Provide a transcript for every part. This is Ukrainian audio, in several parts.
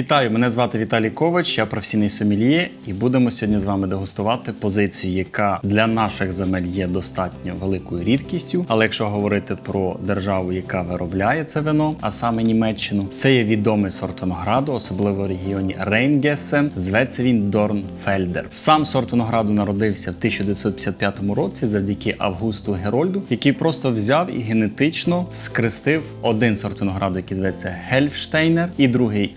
Вітаю, мене звати Віталій Ковач, я професійний сомельє, і будемо сьогодні з вами дегустувати позицію, яка для наших земель є достатньо великою рідкістю. Але якщо говорити про державу, яка виробляє це вино, а саме Німеччину, це є відомий сорт винограду, особливо в регіоні Рейнгесен. Зветься він Дорнфельдер. Сам сорт винограду народився в 1955 році завдяки Августу Герольду, який просто взяв і генетично скрестив один сорт винограду, який зветься Гельфштейнер, і другий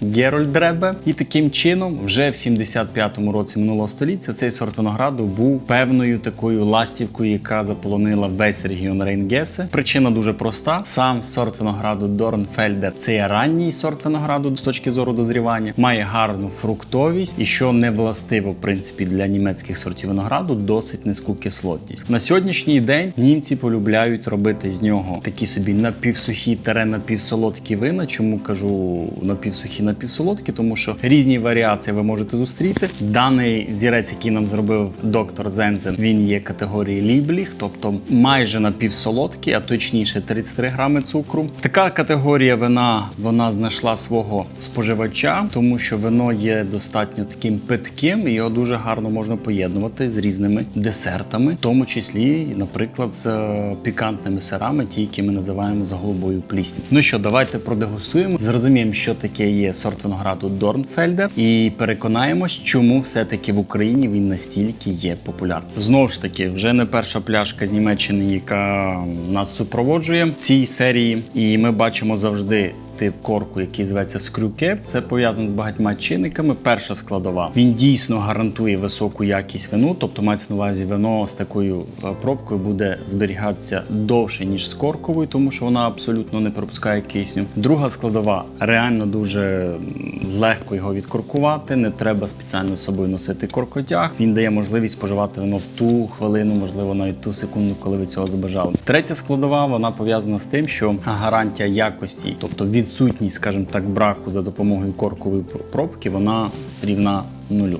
Герольдребе. І таким чином, вже в 75-му році минулого століття, цей сорт винограду був певною такою ластівкою, яка заполонила весь регіон Рейнгесе. Причина дуже проста: сам сорт винограду Дорнфельдер це є ранній сорт винограду з точки зору дозрівання, має гарну фруктовість і що не властиво, в принципі, для німецьких сортів винограду, досить низьку кислотність. На сьогоднішній день німці полюбляють робити з нього такі собі напівсухі тере напівсолодкі вина. Чому кажу напівсухі напівсолодкі? Тому що різні варіації ви можете зустріти. Даний зірець, який нам зробив доктор Зензен, він є категорії лібліх, тобто майже напівсолодкі, а точніше 33 грами цукру. Така категорія вина вона знайшла свого споживача, тому що вино є достатньо таким питким, і його дуже гарно можна поєднувати з різними десертами, в тому числі, наприклад, з е, пікантними сирами, ті, які ми називаємо з голубою плісню. Ну що, давайте продегустуємо, зрозуміємо, що таке є сорт винограду Дорнфельдер, і переконаємось, чому все-таки в Україні він настільки є популярним. Знову ж таки, вже не перша пляшка з Німеччини, яка нас супроводжує в цій серії, і ми бачимо завжди. Тип корку, який зветься скрюкеп, це пов'язано з багатьма чинниками. Перша складова він дійсно гарантує високу якість вину, тобто мається на увазі вино з такою е, пробкою буде зберігатися довше ніж з корковою, тому що вона абсолютно не пропускає кисню. Друга складова реально дуже легко його відкоркувати. Не треба спеціально з собою носити коркотяг. Він дає можливість споживати вино в ту хвилину, можливо, навіть ту секунду, коли ви цього забажали. Третя складова вона пов'язана з тим, що гарантія якості, тобто відсутність, скажімо так, браку за допомогою коркової пробки, вона рівна нулю.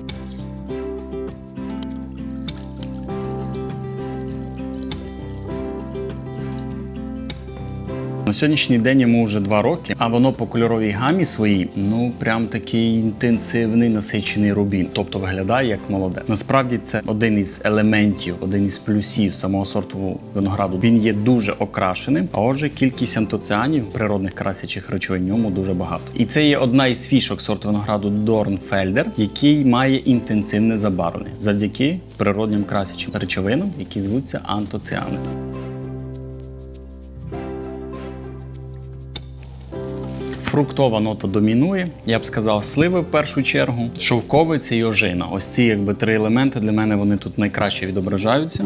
На сьогоднішній день йому вже два роки, а воно по кольоровій гамі своїй, ну прям такий інтенсивний насичений рубін, тобто виглядає як молоде. Насправді це один із елементів, один із плюсів самого сорту винограду. Він є дуже окрашеним, а отже, кількість антоціанів, природних красячих речовин в ньому дуже багато. І це є одна із фішок сорту винограду Дорнфельдер, який має інтенсивне забарвлення завдяки природним красячим речовинам, які звуться антоціани. Фруктова нота домінує, я б сказав, сливи в першу чергу, шовковиця і ожина. Ось ці якби три елементи для мене вони тут найкраще відображаються.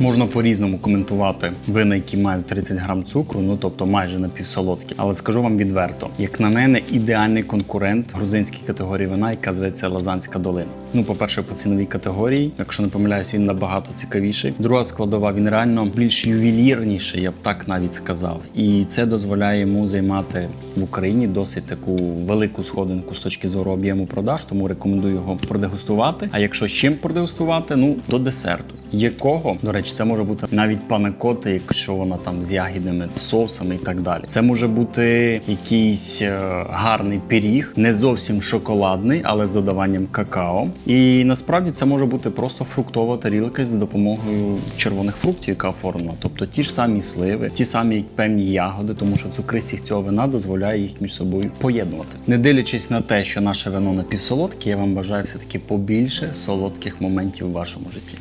Можна по-різному коментувати вина, які мають 30 грам цукру, ну тобто майже напівсолодкі. Але скажу вам відверто, як на мене, ідеальний конкурент грузинській категорії вина, яка зветься Лазанська долина. Ну, по-перше, по ціновій категорії, якщо не помиляюсь, він набагато цікавіший. Друга складова, він реально більш ювелірніший, я б так навіть сказав. І це дозволяє йому займати в Україні досить таку велику сходинку з точки зору об'єму продаж, тому рекомендую його продегустувати. А якщо чим продегустувати, ну до десерту. Якого, до речі, це може бути навіть панакоти, якщо вона там з ягідними соусами і так далі. Це може бути якийсь е, гарний пиріг, не зовсім шоколадний, але з додаванням какао. І насправді це може бути просто фруктова тарілка з допомогою червоних фруктів, яка оформлена. Тобто ті ж самі сливи, ті самі певні ягоди, тому що цукристість цього вина дозволяє їх між собою поєднувати. Не дивлячись на те, що наше вино напівсолодке, я вам бажаю все таки побільше солодких моментів у вашому житті.